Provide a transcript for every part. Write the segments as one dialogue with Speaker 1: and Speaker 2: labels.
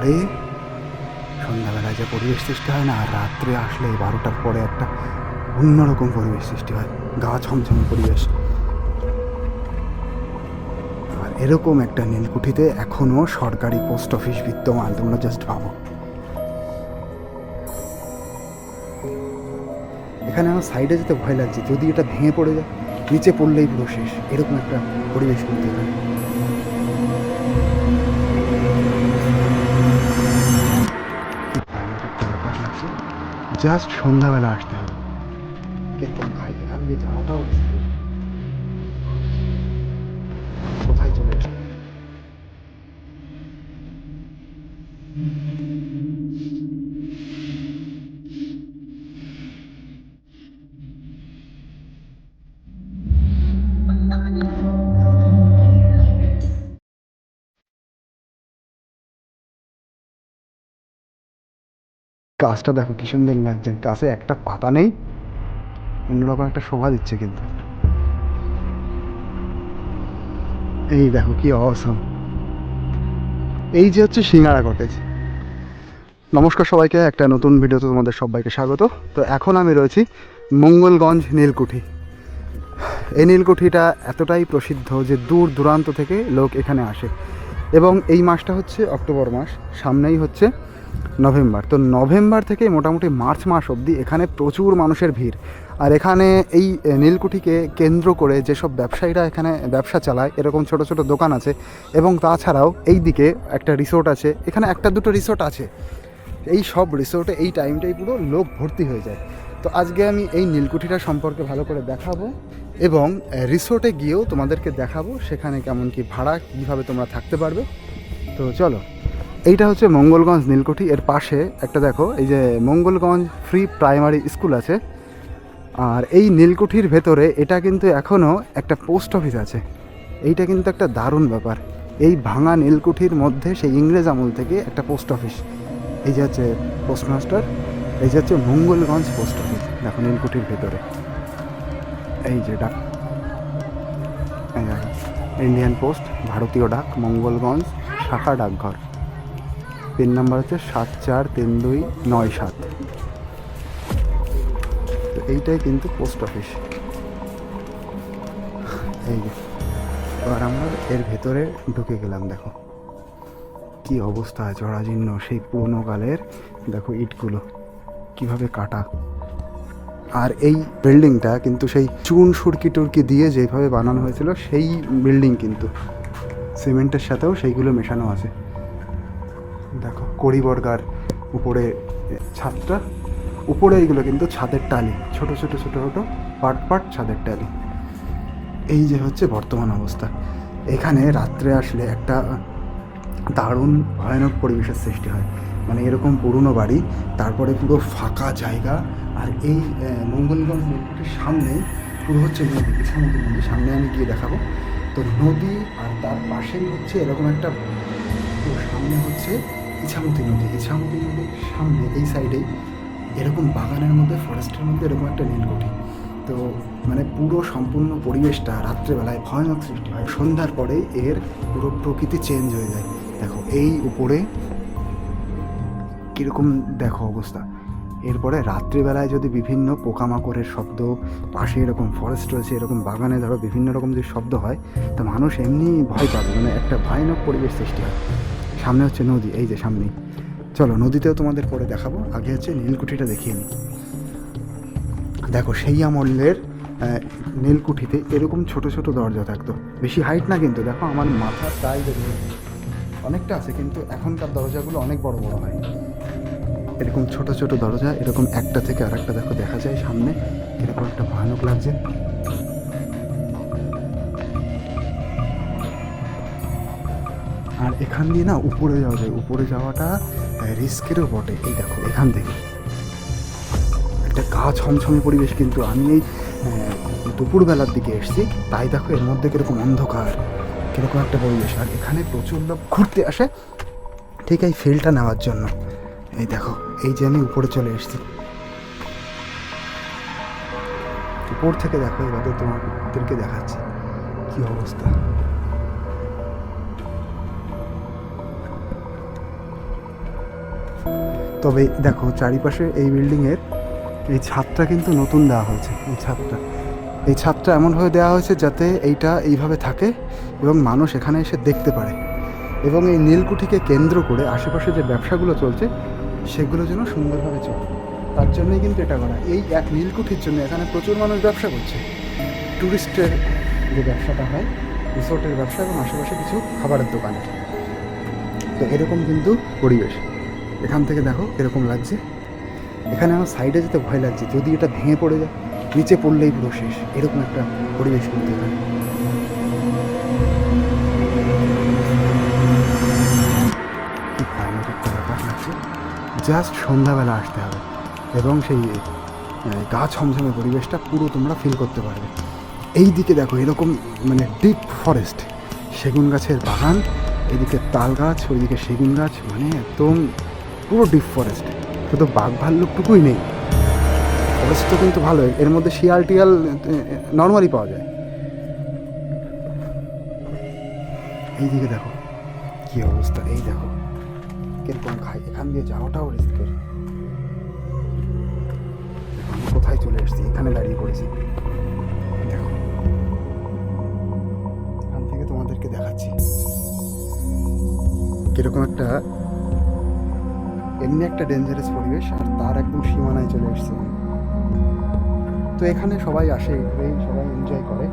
Speaker 1: পরে সন্ধ্যাবেলায় যে পরিবেশ সৃষ্টি হয় না, আর রাত্রে আসলে বারোটার পরে একটা অন্যরকম পরিবেশ সৃষ্টি হয়, গা ছমছম পরিবেশ। আর এরকম একটা নীলকুঠিতে এখনও সরকারি পোস্ট অফিস বিদ্যমান, তোমরা জাস্ট ভাবো। এখানে আমার সাইডে যেতে ভয় লাগছে, যদি এটা ভেঙে পড়ে যায়, নিচে পড়লেই পুরো শেষ। এরকম একটা পরিবেশ কিন্তু এখানে। জাস্ট সন্ধ্যাবেলা আসতে হবে। কিন্তু ভাই যাওয়াটাও গাছটা দেখো কি সুন্দর লাগছে গাছে একটা পাতা নেই, অন্যরকম একটা শোভা দিচ্ছে কিন্তু। এই দেখো কি অসম। এই যে হচ্ছে সিঙ্গারা কটেজ। নমস্কার সবাইকে, একটা নতুন ভিডিওতে তোমাদের সবাইকে স্বাগত। তো এখন আমি রয়েছি মঙ্গলগঞ্জ নীলকুঠি। এই নীলকুঠিটা এতটাই প্রসিদ্ধ যে দূর দূরান্ত থেকে লোক এখানে আসে। এবং এই মাসটা হচ্ছে অক্টোবর মাস, সামনেই হচ্ছে নভেম্বর। তো নভেম্বর থেকে মোটামুটি মার্চ মাস অবধি এখানে প্রচুর মানুষের ভিড়। আর এখানে এই নীলকুঠিকে কেন্দ্র করে যেসব ব্যবসায়ীরা এখানে ব্যবসা চালায়, এরকম ছোট ছোট দোকান আছে এবং তাছাড়াও এই দিকে একটা রিসোর্ট আছে, এখানে একটা দুটো রিসোর্ট আছে। এই সব রিসোর্টে এই টাইমটাই পুরো লোক ভর্তি হয়ে যায়। তো আজকে আমি এই নীলকুঠিটা সম্পর্কে ভালো করে দেখাবো এবং রিসোর্টে গিয়েও তোমাদেরকে দেখাবো সেখানে কেমন কি ভাড়া, কীভাবে তোমরা থাকতে পারবে। তো চলো। এইটা হচ্ছে মঙ্গলগঞ্জ নীলকুঠি। এর পাশে একটা দেখো, এই যে মঙ্গলগঞ্জ ফ্রি প্রাইমারি স্কুল আছে। আর এই নীলকুঠির ভেতরে এটা কিন্তু এখনও একটা পোস্ট অফিস আছে। এইটা কিন্তু একটা দারুণ ব্যাপার। এই ভাঙা নীলকুঠির মধ্যে সেই ইংরেজ আমল থেকে একটা পোস্ট অফিস এই যে হচ্ছে পোস্টমাস্টার এই যে হচ্ছে মঙ্গলগঞ্জ পোস্ট অফিস দেখো নীলকুঠির ভেতরে। এই যে ডাক। ইন্ডিয়ান পোস্ট ভারতীয় ডাক, মঙ্গলগঞ্জ শাখা ডাকঘর। পিন নাম্বার হচ্ছে সাত চার তিন দুই নয় সাত। তো এইটাই কিন্তু পোস্ট অফিস। এই এবার আমরা এর ভেতরে ঢুকে গেলাম, দেখো। কি অবস্থা, জরাজীর্ণ, সেই পুরোনো কালের, দেখো ইটগুলো, কীভাবে কাটা। আর এই বিল্ডিংটা কিন্তু সেই চুন সুরকি টুরকি দিয়ে যেভাবে বানানো হয়েছিল, সেই বিল্ডিং কিন্তু। সিমেন্টের সাথেও সেইগুলো মেশানো আছে। দেখো, কড়িবর্গার উপরে ছাদটা, উপরে এইগুলো কিন্তু ছাদের টালি, ছোট ছোট ছোট ছোট, পাট পাট ছাদের টালি। এই যে হচ্ছে বর্তমান অবস্থা। এখানে রাত্রে আসলে একটা দারুণ ভয়ানক পরিবেশের সৃষ্টি হয়। মানে এরকম পুরনো বাড়ি, তারপরে পুরো ফাঁকা জায়গা, আর এই মঙ্গলগঞ্জ নদীটির সামনে, পুরো হচ্ছে নদী ইছামতি নদী, সামনে আমি গিয়ে দেখাবো। তো নদী আর তার পাশেই হচ্ছে এরকম একটা সামনে হচ্ছে ইছামতি নদী ইছামতি নদীর সামনে এই সাইডেই এরকম বাগানের মধ্যে ফরেস্টের মধ্যে এরকম একটা নীলকুঠি। তো মানে পুরো সম্পূর্ণ পরিবেশটা রাত্রেবেলায় ভয়ানক সৃষ্টি হয়। সন্ধ্যার পরে এর পুরো প্রকৃতি চেঞ্জ হয়ে যায়। দেখো, এই উপরে কীরকম দেখো অবস্থা। এরপরে রাত্রিবেলায় যদি বিভিন্ন পোকামাকড়ের শব্দ, পাশে এরকম ফরেস্ট রয়েছে, এরকম বাগানে ধরো বিভিন্ন রকম যে শব্দ হয়, তা মানুষ এমনি ভয় পাবে। মানে একটা ভয়ানক পরিবেশ সৃষ্টি হয়। সামনে হচ্ছে নদী, এই যে সামনেই চলো, নদীতেও তোমাদের পরে দেখাবো। আগে হচ্ছে নীলকুঠিটা দেখিয়ে নিই। দেখো, সেই আমলের নীলকুঠিতে এরকম ছোট ছোট দরজা থাকতো। বেশি হাইট না কিন্তু, দেখো আমার মাথা প্রায় অনেকটা আছে, কিন্তু এখনকার দরজাগুলো অনেক বড় বড় হয়। এরকম ছোট ছোট দরজা, এরকম একটা থেকে আরেকটা দেখো, দেখা যায় সামনে। এরকম একটা ভয়ানক লাগছে। এখান দিয়ে না উপরে যাওয়া যায়। উপরে যাওয়াটা রিস্কেরও বটে। এই দেখো, এখান থেকে। একটা গা ছমছমে পরিবেশ কিন্তু আমি এই দুপুরবেলার দিকে এসেছি। তাই দেখো, এর মধ্যে কীরকম অন্ধকার, কীরকম একটা পরিবেশ। আর এখানে প্রচুর লোক ঘুরতে আসে ঠিক এই ফিলটা নেওয়ার জন্য। এই দেখো, এই যে আমি উপরে চলে এসেছি। উপর থেকে দেখো, এবার তোমাদেরকে দেখাচ্ছি কী অবস্থা। তবে দেখো, চারিপাশে এই বিল্ডিংয়ের এই ছাদটা কিন্তু নতুন দেওয়া হয়েছে, এই ছাদটা। এই ছাদটা এমনভাবে দেওয়া হয়েছে যাতে এইটা এইভাবে থাকে এবং মানুষ এখানে এসে দেখতে পারে। এবং এই নীলকুঠিকে কেন্দ্র করে আশেপাশে যে ব্যবসাগুলো চলছে, সেগুলো যেন সুন্দরভাবে চলে। তার জন্যই কিন্তু এটা করা। এই এক নীলকুঠির জন্য এখানে প্রচুর মানুষ ব্যবসা করছে। ট্যুরিস্টের যে ব্যবসাটা হয়, রিসোর্টের ব্যবসা এবং আশেপাশে কিছু খাবারের দোকানে তো এরকম কিন্তু পরিবেশ। এখান থেকে দেখো এরকম লাগছে। এখানে আমার সাইডে যেতে ভয় লাগছে, যদি এটা ভেঙে পড়ে যায়, নিচে পড়লেই পুরো শেষ। এরকম একটা পরিবেশ কিন্তু এখানে কি ভয়ানক একটা ব্যাপার লাগছে। জাস্ট সন্ধ্যাবেলা আসতে হবে এবং সেই গা ছমছমে পরিবেশটা পুরো তোমরা ফিল করতে পারবে। এই দিকে দেখো এরকম মানে ডিপ ফরেস্ট সেগুন গাছের বাগান, এদিকে তাল গাছ, ওইদিকে সেগুন গাছ মানে একদম পুরো ডিপ ফরেস্ট শুধু বাঘ ভাল্লুকটুকুই নেই। ফরেস্ট তো কিন্তু ভালোই, এর মধ্যে শিয়াল টিয়াল নর্মালি পাওয়া যায়। এইদিকে দেখো, কি অবস্থা, এই দেখো, কীরকম খাই, এখান দিয়ে যাওয়াটাও রিস্কের আমি কোথায় চলে এসেছি? এখানে দাঁড়িয়ে পড়েছি। দেখো, এখান থেকে তোমাদেরকে দেখাচ্ছি। কীরকম একটা এমনি একটা ডেঞ্জারাস পরিবেশ আর তার একদম সীমানায় চলে এসেছি। তো এখানে সবাই আসে, ঘুরেই সবাই এনজয় করে।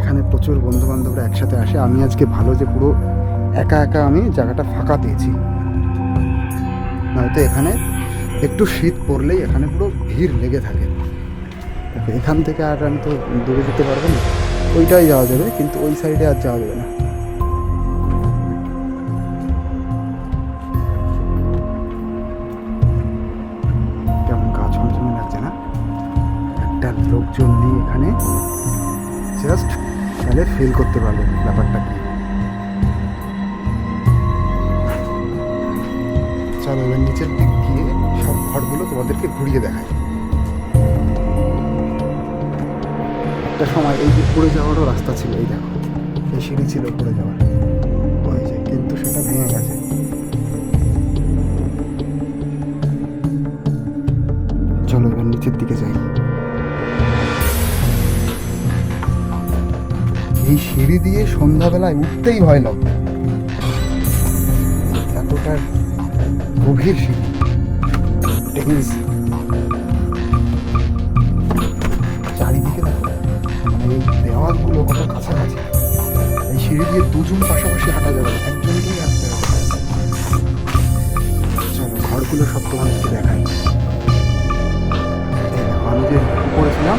Speaker 1: এখানে প্রচুর বন্ধু বান্ধবরা একসাথে আসে। আমি আজকে ভালো যে পুরো একা একা আমি জায়গাটা ফাঁকা পেয়েছি নয়তো এখানে একটু শীত পড়লেই এখানে পুরো ভিড় লেগে থাকে। এখান থেকে আর আমি তো দূরে যেতে পারব না। ওইটাই যাওয়া যাবে, কিন্তু ওই সাইডে আর যাওয়া যাবে না। লোকজন নিয়ে এখানে জাস্ট তাহলে ফিল করতে পারবে ব্যাপারটা কি। চলো এবার নিচের দিক গিয়ে সব ঘরগুলো তোমাদেরকে ঘুরিয়ে দেখায় একটা সময় এই যে পড়ে যাওয়ারও রাস্তা ছিল, এই দেখো, এই সিঁড়ি ছিল পড়ে যাওয়ার। যে কিন্তু সেটা ভেঙে গেছে। চলো এবার নিচের দিকে যাই। এই সিঁড়ি দিয়ে সন্ধ্যাবেলায় উঠতেই ভয় লাগবে এতটা গভীর সিঁড়ি। চারিদিকে দেখো এই দেওয়ালগুলো কত কাছাকাছি। এই সিঁড়ি দিয়ে দুজন পাশাপাশি হাঁটা যাবে না, একজনকেই হাঁটতে হবে। ঘরগুলো সব তোমাদেরকে দেখাই। এই দেখো, আমি যে উপরে ছিলাম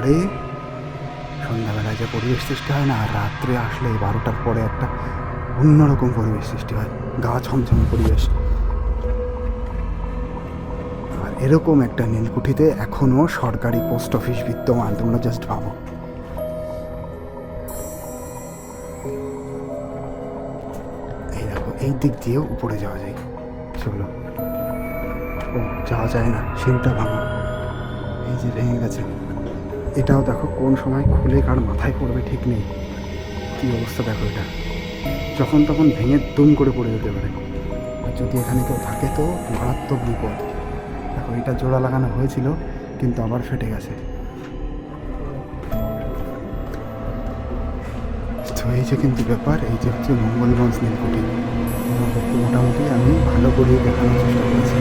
Speaker 1: ঘরে। সন্ধ্যাবেলায় যে পরিবেশ সৃষ্টি হয় না, আর রাত্রে আসলে বারোটার পরে একটা অন্যরকম পরিবেশ সৃষ্টি হয়, গা ছমছমে পরিবেশ। আর এরকম একটা নীলকুঠিতে এখনও সরকারি পোস্ট অফিস বিদ্যমান, তোমরা জাস্ট ভাবো। এই দেখো, এই দিক দিয়েও উপরে যাওয়া যায়। চলো। ও, যাওয়া যায় না সিঁড়িটা ভাঙা। এই যে ভেঙে গেছে। এটাও দেখো কোন সময় খুলে কার মাথায় পড়বে ঠিক নেই। কী অবস্থা দেখো এটা। যখন তখন ভেঙে দুম করে পড়ে যেতে পারে। আর যদি এখানে কেউ থাকে তো মারাত্মক বিপদ। দেখো, এটা জোড়া লাগানো হয়েছিল, কিন্তু আবার ফেটে গেছে। তো এই যে কিন্তু ব্যাপার, এই যে হচ্ছে মঙ্গলগঞ্জ নীলকুঠি। মোটামুটি আমি ভালো করে দেখানোর চেষ্টা করেছি।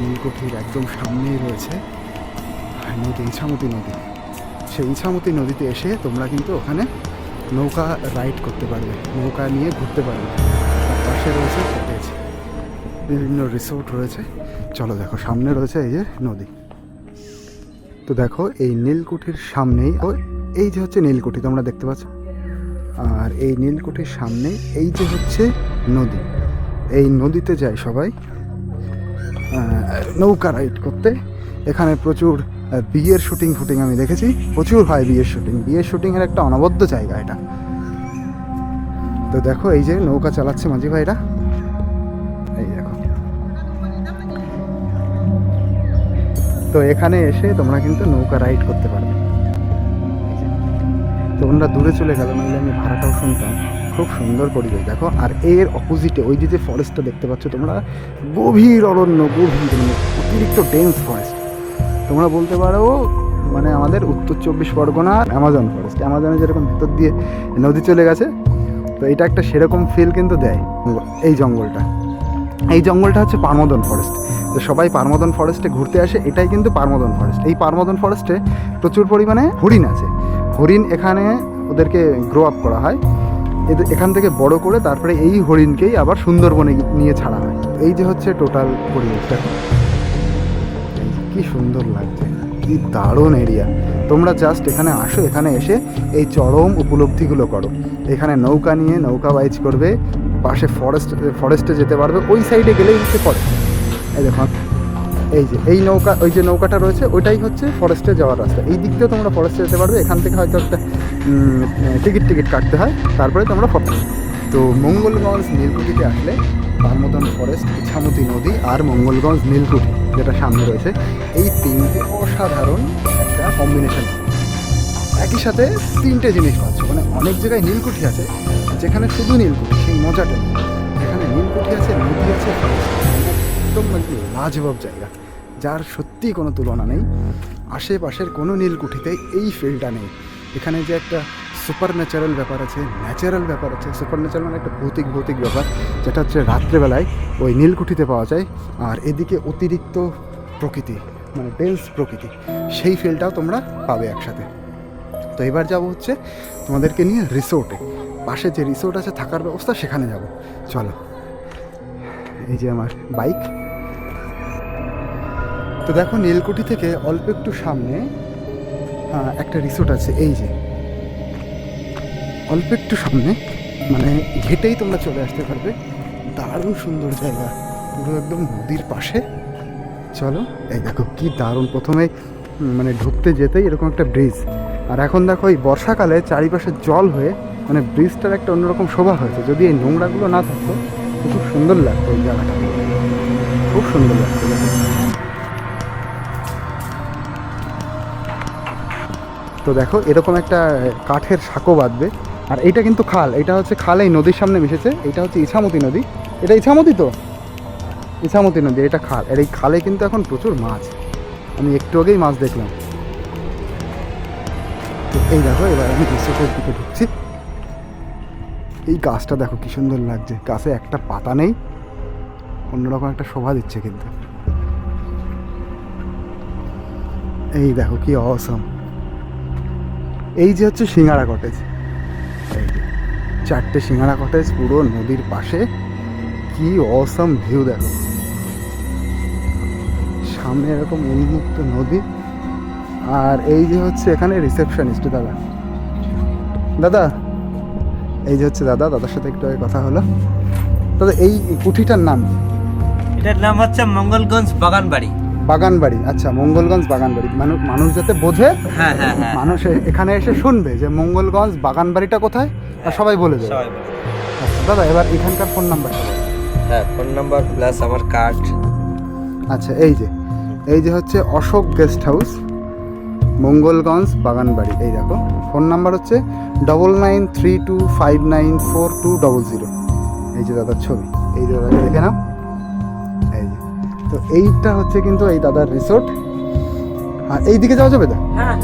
Speaker 1: নীলকুঠির একদম সামনেই রয়েছে নদী, ইছামতি নদী। সেই ইছামতি নদীতে এসে তোমরা কিন্তু ওখানে নৌকা রাইড করতে পারবে, নৌকা নিয়ে ঘুরতে পারবে। পাশে রয়েছে কটেজ বিভিন্ন রিসোর্ট রয়েছে। চলো দেখো, সামনে রয়েছে এই যে নদী। তো দেখো, এই নীলকুঠির সামনেই এই যে হচ্ছে নীলকুঠি, তোমরা দেখতে পাচ্ছ? আর এই নীলকুঠির সামনে এই যে হচ্ছে নদী। এই নদীতে যায় সবাই নৌকা রাইড করতে। এখানে প্রচুর বিয়ের শুটিং ফুটিং আমি দেখেছি। প্রচুর হয় বিয়ের শুটিং। বিয়ের শুটিংয়ের একটা অনবদ্য জায়গা এটা। তো দেখো, এই যে নৌকা চালাচ্ছে মাঝি ভাইরা। এই দেখো। তো এখানে এসে তোমরা কিন্তু নৌকা রাইড করতে পারবে। তোমরা দূরে চলে গেল, নাহলে আমি ভাড়াটাও শুনতাম। খুব সুন্দর পরিবেশ। দেখো, আর এর অপোজিটে ওই যে ফরেস্টটা দেখতে পাচ্ছ তোমরা, গভীর অরণ্য, গভীর মানে অতিরিক্ত ডেন্স ফরেস্ট তোমরা বলতে পারো মানে আমাদের উত্তর চব্বিশ পরগনা অ্যামাজন ফরেস্ট অ্যামাজনে যেরকম ভেতর দিয়ে নদী চলে গেছে, তো এটা একটা সেরকম ফিল কিন্তু দেয়। এই জঙ্গলটা। এই জঙ্গলটা হচ্ছে পারমদন ফরেস্ট তো সবাই পারমদন ফরেস্টে ঘুরতে আসে, এটাই কিন্তু পারমদন ফরেস্ট এই পারমদন ফরেস্টে প্রচুর পরিমাণে হরিণ আছে। হরিণ এখানে ওদেরকে গ্রো আপ করা হয়। এদের এখান থেকে বড় করে তারপরে এই হরিণকেই আবার সুন্দরবনে নিয়ে ছাড়া হয়। এই যে হচ্ছে টোটাল পরিবেশটা। কি সুন্দর লাগছে, কি দারুণ এরিয়া তোমরা জাস্ট এখানে আসো, এখানে এসে এই চরম উপলব্ধিগুলো করো। এখানে নৌকা নিয়ে নৌকা বাইচ করবে, পাশে ফরেস্ট ফরেস্টে যেতে পারবে, ওই সাইডে গেলেই হচ্ছে ফরেস্ট এই দেখো, এই যে, এই নৌকা, ওই যে নৌকাটা রয়েছে, ওইটাই হচ্ছে ফরেস্টে যাওয়ার রাস্তা। এই দিক দিয়েও তোমরা ফরেস্টে যেতে পারবে, এখান থেকে হয়তো একটা টিকিট টিকিট কাটতে হয়, তারপরে তোমরা ফটো তো মঙ্গলগঞ্জ নীলকুঠিতে আসলে তার মতন ফরেস্ট ইছামতি নদী আর মঙ্গলগঞ্জ নীলকুঠি, যেটা সামনে রয়েছে, এই তিনটে অসাধারণ একটা কম্বিনেশন একই সাথে তিনটে জিনিস পাচ্ছ মানে অনেক জায়গায় নীলকুঠি আছে, যেখানে শুধু নীলকুঠি, সেই মজাটা যেখানে নীলকুঠি আছে, নদী আছে মানে একদম মানে লাজবাব জায়গা, যার সত্যিই কোনো তুলনা নেই। আশেপাশের কোনো নীলকুঠিতে এই ফিলটা নেই। এখানে যে একটা সুপার ন্যাচারাল ব্যাপার আছে ন্যাচারাল ব্যাপার আছে সুপার ন্যাচারাল মানে একটা ভৌতিক ভৌতিক ব্যাপার, যেটা হচ্ছে রাত্রেবেলায় ওই নীলকুঠিতে পাওয়া যায় আর এদিকে অতিরিক্ত প্রকৃতি মানে ডেন্স প্রকৃতি, সেই ফিলটাও তোমরা পাবে একসাথে। তো এবার যাব হচ্ছে তোমাদেরকে নিয়ে রিসোর্টে পাশে যে রিসোর্ট আছে, থাকার ব্যবস্থা সেখানে যাব। চলো, এই যে আমার বাইক তো দেখো নীলকুঠি থেকে অল্প একটু সামনে একটা রিসোর্ট আছে, এই যে। অল্প একটু সামনে মানে হেঁটেই তোমরা চলে আসতে পারবে। দারুণ সুন্দর জায়গা, পুরো একদম নদীর পাশে। চলো, এই দেখো কি দারুণ, প্রথমে মানে ঢুকতে যেতেই এরকম একটা ব্রিজ আর এখন দেখো এই বর্ষাকালে চারিপাশে জল হয়ে মানে ব্রিজটার একটা অন্যরকম শোভা হয়েছে। যদি এই নোংরাগুলো না থাকতো, খুব সুন্দর লাগতো এই জায়গাটা। খুব সুন্দর লাগতো। তো দেখো, এরকম একটা কাঠের সাঁকো বাঁধবে। আর এইটা কিন্তু খাল, এটা হচ্ছে খাল এই নদীর সামনে মিশেছে। এটা হচ্ছে ইছামতি নদী। এটা ইছামতি তো? ইছামতি নদী, এটা খাল। আর এই খালে কিন্তু এখন প্রচুর মাছ। আমি একটু আগেই মাছ দেখলাম। এই দেখো, এবার আমি রিসোর্টের দিকে ঢুকছি। এই গাছটা দেখো কি সুন্দর লাগছে। গাছে একটা পাতা নেই। অন্যরকম একটা শোভা দিচ্ছে কিন্তু। এই দেখো কি অসম। এই যে হচ্ছে সিঙ্গারা কটেজ। চারটে সিঙ্গারা কটেজ পুরো নদীর পাশে। কি অসম ভিউ দেখো। সামনে এরকম উন্মুক্ত নদী। আর এই যে হচ্ছে এখানে রিসেপশনিস্ট দাদা। দাদা, এই যে হচ্ছে দাদা, দাদার সাথে একটু কথা হলো। দাদা, এই কুঠিটার নাম?
Speaker 2: এটার নাম হচ্ছে মঙ্গলগঞ্জ বাগান বাড়ি
Speaker 1: বাগান বাড়ি আচ্ছা মঙ্গলগঞ্জ বাগান বাড়ি মানুষ মানুষ যাতে বোঝে
Speaker 2: হ্যাঁ হ্যাঁ হ্যাঁ।
Speaker 1: মানুষ এখানে এসে শুনবে যে মঙ্গলগঞ্জ বাগান বাড়িটা কোথায় আর সবাই বলে দেবে।
Speaker 2: সবাই বলে।
Speaker 1: আচ্ছা, দাদা এবার এখানকার ফোন নাম্বারটা বলো।
Speaker 2: হ্যাঁ ফোন নাম্বার প্লাস আমার কার্ড।
Speaker 1: আচ্ছা এই যে এই যে হচ্ছে অশোক গেস্ট হাউস মঙ্গলগঞ্জ বাগানবাড়ি এই দেখো ফোন নাম্বার হচ্ছে double nine three two five nine four two double zero এই যে দাদার ছবি এই দাদাকে দেখে নাও। তো এইটা হচ্ছে কিন্তু এই দাদার রিসোর্ট আর এই দিকে যাওয়া যাবে দা
Speaker 2: হ্যাঁ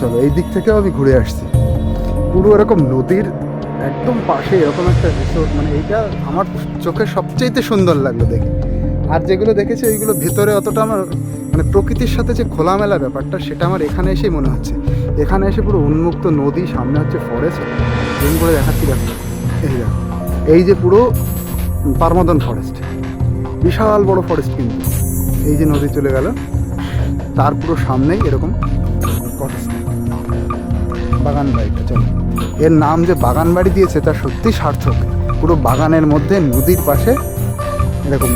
Speaker 1: চলো এই দিক থেকেও আমি ঘুরে আসছি। পুরো এরকম নদীর একদম পাশে এরকম একটা রিসোর্ট মানে এইটা আমার চোখে সবচেয়ে সুন্দর লাগল দেখে। আর যেগুলো দেখেছি ওইগুলো ভেতরে অতটা আমার মানে প্রকৃতির সাথে যে খোলামেলা ব্যাপারটা সেটা আমার এখানে এসেই মনে হচ্ছে। এখানে এসে পুরো উন্মুক্ত নদী সামনে হচ্ছে ফরেস্ট জুম করে দেখাচ্ছি দেখো। এই দেখো এই যে পুরো পারমদন ফরেস্ট বিশাল বড় ফরেস্ট কিন্তু। এই যে নদী চলে গেল, তার পুরো সামনেই এরকম বাগান বাড়িটা চলো। এর নাম যে বাগান বাড়ি দিয়েছে, তা সত্যি সার্থক। পুরো বাগানের মধ্যে নদীর পাশে এরকম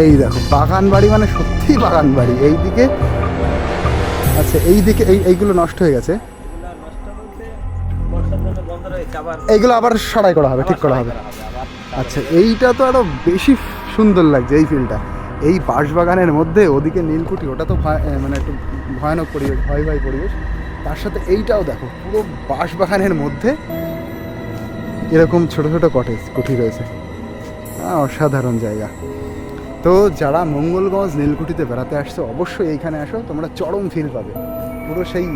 Speaker 1: এই দেখো বাগান বাড়ি মানে সত্যি বাগান বাড়ি এইদিকে আচ্ছা এই দিকে এই, এইগুলো নষ্ট হয়ে গেছে। এইগুলো আবার সারাই করা হবে ঠিক করা হবে। আচ্ছা এইটা তো আরও বেশি সুন্দর লাগছে এই ফিলটা এই বাঁশবাগানের মধ্যে ওদিকে নীলকুঠি ওটা তো মানে একটু ভয়ানক পরিবেশ ভয় ভয় পরিবেশ। তার সাথে এইটাও দেখো পুরো বাঁশবাগানের মধ্যে এরকম ছোট ছোট কটেজ কুঠি রয়েছে। অসাধারণ জায়গা। তো যারা মঙ্গলগঞ্জ নীলকুঠিতে বেড়াতে আসছো অবশ্যই এইখানে আসো তোমরা চরম ফিল পাবে। পুরো সেই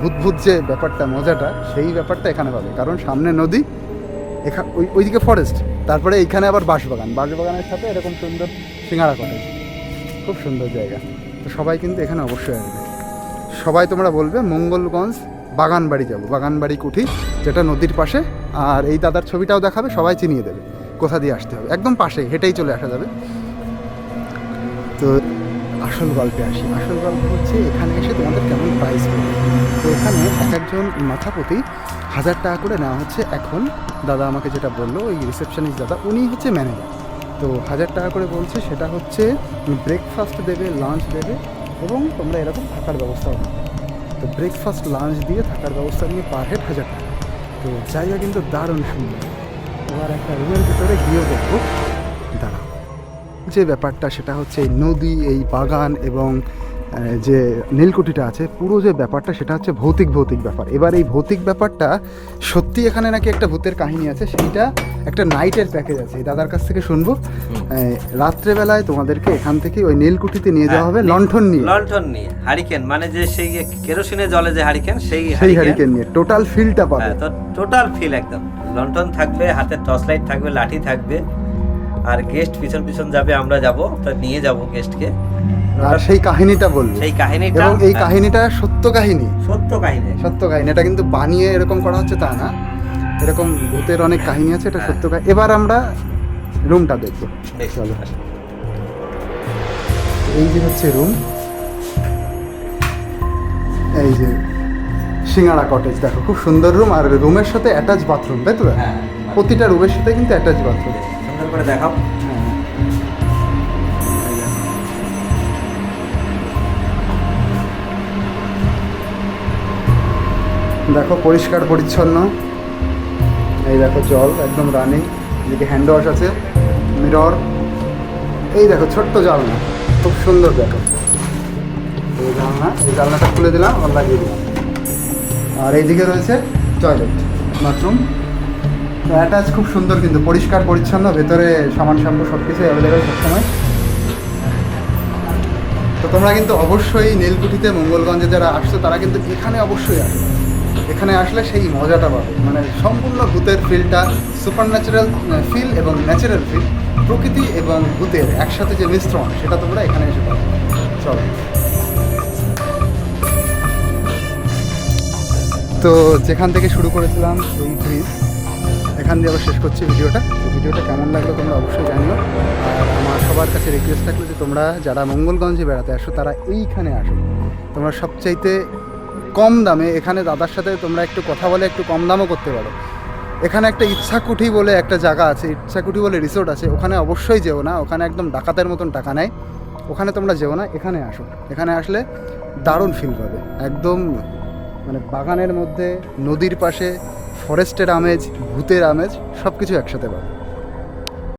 Speaker 1: ভূতভূত যে ব্যাপারটা, মজাটা, সেই ব্যাপারটা এখানে পাবে। কারণ সামনে নদী এখানে ওই, ওইদিকে ফরেস্ট তারপরে এইখানে আবার বাঁশবাগান। বাঁশবাগানের সাথে এরকম সুন্দর সিঙ্গারা কটেজ খুব সুন্দর জায়গা। তো সবাই কিন্তু এখানে অবশ্যই আসবে। সবাই তোমরা বলবে, মঙ্গলগঞ্জ, বাগানবাড়ি যাব। বাগানবাড়ি কুঠি, যেটা নদীর পাশে, আর এই দাদার ছবিটাও দেখাবে, সবাই চিনিয়ে দেবে। কোথা দিয়ে আসতে হবে? একদম পাশে, হেঁটেই চলে আসা যাবে। তো আসল গল্পে আসি। আসল গল্প হচ্ছে এখানে এসে তোমাদের কেমন প্রাইস তো এখানে এক একজন মাথা প্রতি হাজার টাকা করে নেওয়া হচ্ছে। এখন দাদা আমাকে যেটা বলল, ওই রিসেপশনিস্ট দাদা, উনি হচ্ছে ম্যানেজার তো হাজার টাকা করে বলছে, সেটা হচ্ছে ব্রেকফাস্ট দেবে লাঞ্চ দেবে, এবং তোমরা এরকম থাকার ব্যবস্থাও পাবে তো ব্রেকফাস্ট লাঞ্চ দিয়ে থাকার ব্যবস্থা নিয়ে পার হেড হাজার টাকা। তো জায়গা কিন্তু দারুণ সুন্দর। এবার একটা রুমের ভিতরে গিয়েও দেখব। যে ব্যাপারটা সেটা হচ্ছে এই নদী এই বাগান এবং যে নীলকুঠিটা আছে পুরো যে ব্যাপারটা সেটা হচ্ছে ভৌতিক ভৌতিক ব্যাপার। এবার এই ভৌতিক ব্যাপারটা সত্যি এখানে নাকি একটা ভূতের কাহিনী আছে সেইটা একটা নাইটের প্যাকেজ আছে। দাদার কাছ থেকে শুনব। রাত্রেবেলায় তোমাদেরকে এখান থেকে ওই নীলকুঠিতে নিয়ে যাওয়া হবে
Speaker 2: হ্যাঁ,
Speaker 1: লণ্ঠন নিয়ে।
Speaker 2: লন্ঠন নিয়ে হারিকেন মানে যে সেই কেরোসিনে জলে যে হারিকেন সেই
Speaker 1: সেই হারিকেন। নিয়ে টোটাল ফিলটা পাবে
Speaker 2: হ্যাঁ তো টোটাল ফিল একদম। লন্ঠন থাকবে হাতে টর্চ লাইট থাকবে লাঠি থাকবে আর গেস্ট পিছন পিছন যাবে আমরা যাব তো নিয়ে যাব গেস্টকে
Speaker 1: আর সেই কাহিনীটা বলবে।
Speaker 2: সেই কাহিনীটা?
Speaker 1: এবং এই কাহিনীটা সত্য কাহিনী।
Speaker 2: সত্য কাহিনী।
Speaker 1: সত্য কাহিনী। এটা কিন্তু বানিয়ে এরকম করা হচ্ছে তা না। এরকম ভূতের অনেক কাহিনী আছে এটা। সত্য কাহিনী। এবার আমরা রুমটা দেখব। চলো। এই যে হচ্ছে রুম। এই যে সিঙ্গারা কটেজ দেখো খুব সুন্দর রুম। আর রুমের সাথে অ্যাটাচ বাথরুম তাই তো?
Speaker 2: হ্যাঁ
Speaker 1: প্রতিটা রুমের সাথে কিন্তু অ্যাটাচ বাথরুম
Speaker 2: করে দেখাও।
Speaker 1: দেখো, পরিষ্কার, পরিচ্ছন্ন। এই দেখো, জল একদম রানিং এদিকে হ্যান্ড ওয়াশ আছে মিরর এই দেখো, ছোট্ট জালনা খুব সুন্দর দেখো। এই জালনা এই জালনাটা খুলে দিলাম আর লাগিয়ে দিলাম। আর এইদিকে রয়েছে টয়লেট বাথরুম অ্যাটাচ খুব সুন্দর কিন্তু, পরিষ্কার, পরিচ্ছন্ন, ভেতরে সামান শ্যাম্পু সব কিছু অ্যাভেলেবেল সবসময়। তো তোমরা কিন্তু অবশ্যই নীলকুঠিতে, মঙ্গলগঞ্জে যারা আসছো, তারা কিন্তু এখানে অবশ্যই আসবে এখানে আসলে সেই মজাটা পাবে। মানে সম্পূর্ণ ভূতের ফিলটা সুপার ন্যাচারাল ফিল এবং ন্যাচারাল ফিল প্রকৃতি এবং ভূতের একসাথে যে মিশ্রণ, সেটা তোমরা এখানে এসে পাবে। চলো। তো যেখান থেকে শুরু করেছিলাম এই ব্রিজ এখান দিয়ে আবার শেষ করছি ভিডিওটা। ভিডিওটা কেমন লাগল তোমরা অবশ্যই জানিও। আর আমার সবার কাছে রিকোয়েস্ট থাকল যে তোমরা যারা মঙ্গলগঞ্জে বেড়াতে আসো, তারা এইখানে আসো। তোমরা সবচাইতে কম দামে এখানে দাদার সাথে তোমরা একটু কথা বলে একটু কম দামও করতে পারো। এখানে একটা ইচ্ছাকুঠি বলে একটা জায়গা আছে, ইচ্ছাকুঠি বলে রিসোর্ট আছে, ওখানে অবশ্যই যেও না, ওখানে একদম ডাকাতের মতন টাকা নেয় ওখানে তোমরা যেও না, এখানে আসো। এখানে আসলে দারুণ ফিল পাবে। একদম মানে বাগানের মধ্যে, নদীর পাশে ফরেস্টের আমেজ ভূতের আমেজ সব কিছু একসাথে পাবে।